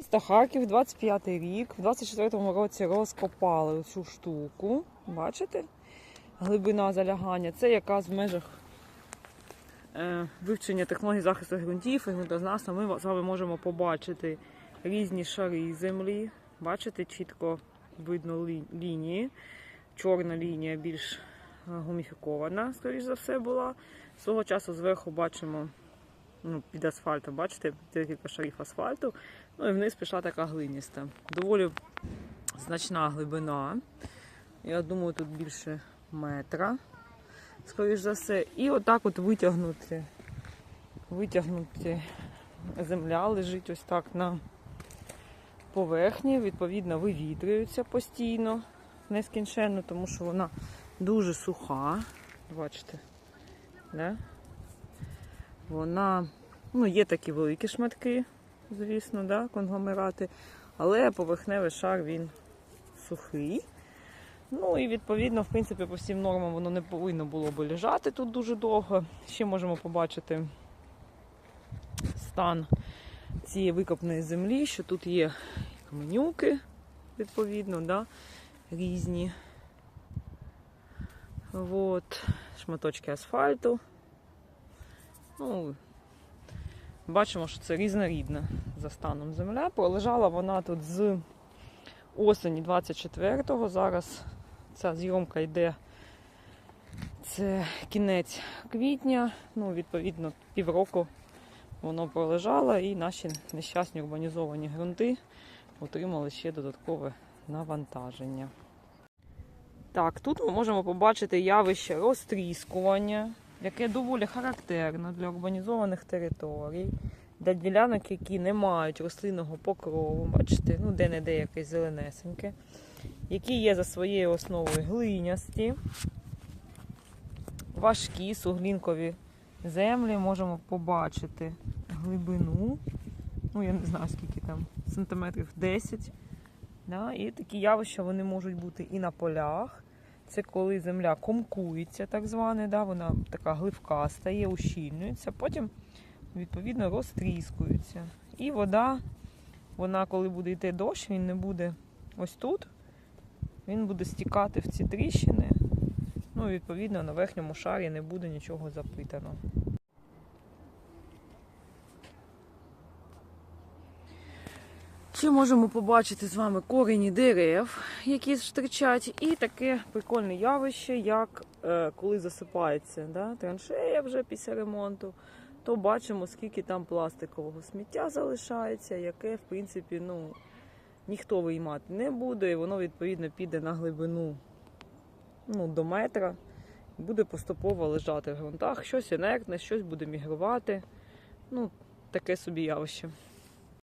Місто Харків, 25-й рік. В 24-му році розкопали цю штуку. Бачите? Глибина залягання. Це якраз в межах е, вивчення технологій захисту ґрунтів і ґрунтознавства ми з вами можемо побачити різні шари землі. Бачите, чітко видно лі- лінії. Чорна лінія більш е, гуміфікована, скоріш за все, була. Свого часу зверху бачимо ну, під асфальтом, бачите, декілька шарів асфальту. Ну і вниз пішла така глиніста. Доволі значна глибина. Я думаю, тут більше метра, скоріш за все. І отак от витягнути, витягнути земля лежить ось так на поверхні, відповідно, вивітрюється постійно, нескінченно, тому що вона дуже суха. Бачите? Да? Вона, ну, є такі великі шматки, звісно, да, конгломерати, але поверхневий шар він сухий. Ну і відповідно, в принципі, по всім нормам воно не повинно було би лежати тут дуже довго. Ще можемо побачити стан цієї викопної землі, що тут є каменюки, відповідно, да, різні. От, шматочки асфальту. Ну, бачимо, що це різнорідна за станом земля. Пролежала вона тут з осені 24-го. Зараз ця зйомка йде. Це кінець квітня. Ну, відповідно, півроку воно пролежало, і наші нещасні урбанізовані ґрунти отримали ще додаткове навантаження. Так, тут ми можемо побачити явище розтріскування, яке доволі характерно для урбанізованих територій, для ділянок, які не мають рослинного покрову, бачите, ну де-не-де якесь зеленесеньке, які є за своєю основою глинясті, важкі суглінкові землі, можемо побачити глибину, ну я не знаю скільки там, сантиметрів 10. Да? І такі явища вони можуть бути і на полях. Це коли земля комкується, так зване, да? вона така гливка стає, ущільнюється, потім відповідно розтріскується. І вода, вона, коли буде йти дощ, він не буде ось тут, він буде стікати в ці тріщини. Ну, відповідно, на верхньому шарі не буде нічого запитано. Ще можемо побачити з вами корені дерев, які штричать, і таке прикольне явище, як е, коли засипається да, траншея вже після ремонту, то бачимо, скільки там пластикового сміття залишається, яке, в принципі, ну, ніхто виймати не буде, і воно відповідно піде на глибину ну, до метра, і буде поступово лежати в ґрунтах. Щось інертне, щось буде мігрувати. Ну, таке собі явище.